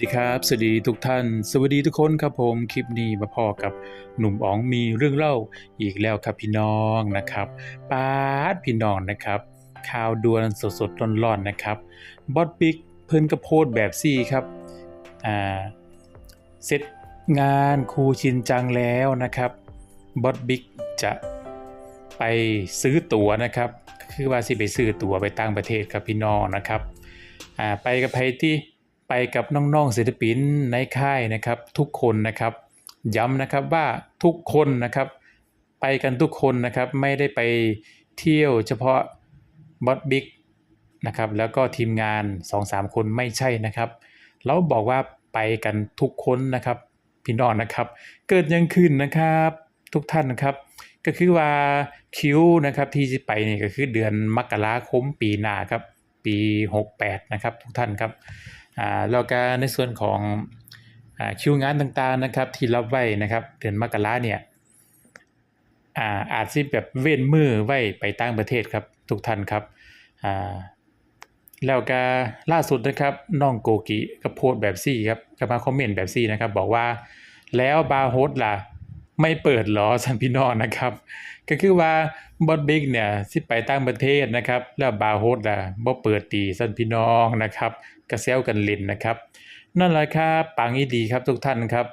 สดีครับ สวัสดีทุกท่าน สวัสดีทุกคนครับผม คลิปนี้มาพอกับหนุ่มอ๋องมีเรื่องเล่าอีกแล้วครับพี่น้องนะครับปาดพี่น้องนะครับข่าวด่วนสดๆร้อนๆนะครับ บอสบิ๊กเพิ่นกระโพดแบบซี่ครับ อ่า เสร็จงานครูชินจังแล้วนะครับ บอสบิ๊กจะไปซื้อตั๋วนะครับ คือว่าสิไปซื้อตั๋วไปต่างประเทศครับพี่น้องนะครับ อ่า ไปกับไพที่ ไปกับน้องๆศิลปินในค่ายนะครับ ทุกคนนะครับ ย้ำนะครับว่าทุกคนนะครับ ไปกันทุกคนนะครับ ไม่ได้ไปเที่ยวเฉพาะบอสบิ๊กนะครับ แล้วก็ทีมงาน 2-3 คนไม่ใช่นะครับ เราบอกว่าไปกันทุกคนนะครับพี่น้องนะครับ เกิดยังขึ้นนะครับทุกท่านนะครับ ก็คือว่าคิวนะครับที่จะไปนี่ก็คือเดือนมกราคมปีหน้าครับ ปี 68 นะครับ ทุกท่านครับ แล้วก็ในส่วนของอคิวงานต่างๆนะครับที่รับไว้นะครับเดือนมกราเนี่ยอาอาจสิแบบเว้นมือไว้ไปต่างประเทศครับทุกท่านครับแล้วก็ล่าสุดนะครับน้องโกกิก็โพสแบบซี่ครับก็มาคอมเมนต์แบบซี่นะครับ บอกว่าแล้วบาร์โฮสล่ะไม่เปิดหรอสันพี่น้องนะครับ ก็คือว่าบอสบิ๊กเนี่ยสิไปต่างประเทศนะครับ แล้วบาโฮสล่ะบ่เปิดตีสันพี่น้องนะครับกระเซลกันเล่นนะครับ นั่นแหละครับปังอีดีครับทุกท่านครับ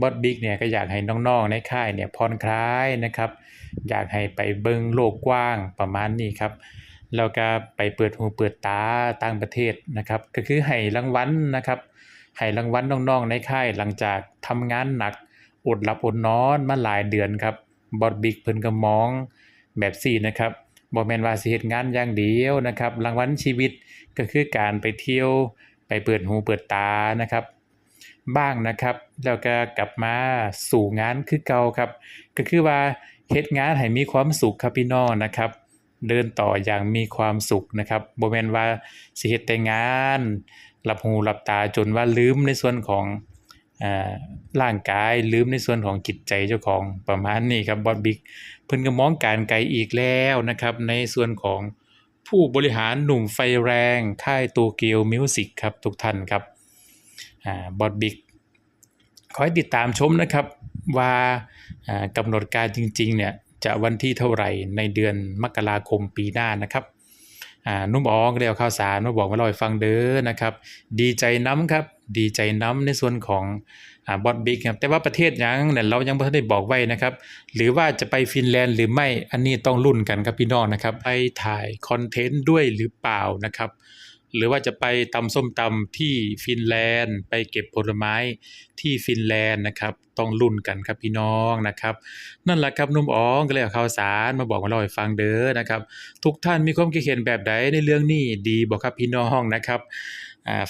บอสบิ๊กเนี่ยก็อยากให้น้องๆในค่ายเนี่ยผ่อนคลายนะครับ อยากให้ไปเบิ่งโลกกว้างประมาณนี้ครับแล้วก็ไปเปิดหูเปิดตาต่างประเทศนะครับ ก็คือให้รางวัลนะครับให้รางวัลน้องๆในค่ายหลังจากทำงานหนักอดหลับอดนอนมาหลายเดือนครับ บอดบิ๊กเพิ่นก็มองแบบสี่นะครับบ่แมนว่าสิเฮ็ดงานอย่างเดียวนะครับรางวัลชีวิตก็คือการไปเที่ยวไปเปิดหูเปิดตานะครับบ้างนะครับแล้วก็กลับมาสู่งานคือเก่าครับ ก็คือว่าเฮ็ดงานให้มีความสุขครับพี่น้องนะครับ เดินต่ออย่างมีความสุขนะครับบ่แม่นว่าสิเฮ็ดแต่งานหลับหูหลับตาจนว่าลืมในส่วนของ ร่างกายลืมในส่วนของจิตใจเจ้าของประมาณนี้ครับบอสบิ๊กเพิ่นก็มองการไกลอีกแล้วนะครับในส่วนของผู้บริหารหนุ่มไฟแรงค่ายโตเกียวมิวสิกครับทุกท่านครับอบอสบิ๊กขอให้ติดตามชมนะครับว่ากำหนดการจริงๆเนี่ยจะวันที่เท่าไหร่ในเดือนมกราคมปีหน้านะครับ นุ่มอ๋องเรียกข่าวสารมาบอกมาลอยฟังเด้อนะครับ ดีใจน้ำครับดีใจน้ำในส่วนของอ่าบอสบิ๊กครับแต่ว่าประเทศยังเนี่ยเรายังไม่ได้บอกไว้นะครับ หรือว่าจะไปฟินแลนด์หรือไม่อันนี้ต้องรุ่นกันครับพี่น้องนะครับไปถ่ายคอนเทนต์ด้วยหรือเปล่านะครับ หรือว่าจะไปตำส้มตำที่ฟินแลนด์ ไปเก็บผลไม้ที่ฟินแลนด์นะครับ ต้องรุ่นกันครับพี่น้องนะครับ นั่นแหละครับนุ่มอ๋องก็เลยเอาข่าวสารมาบอกมาเล่าให้ฟังเด้อนะครับ ทุกท่านมีความคิดเห็นแบบใดในเรื่องนี้ดีบอกครับพี่น้องนะครับ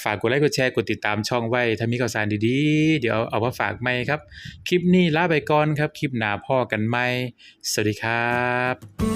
ฝากกดไลค์กดแชร์กดติดตามช่องไว้ ถ้ามีข่าวสารดีๆ เดี๋ยวเอามาฝากใหม่ครับ คลิปนี้ลาไปก่อนครับ คลิปหน้าพ่อกันใหม่สวัสดีครับ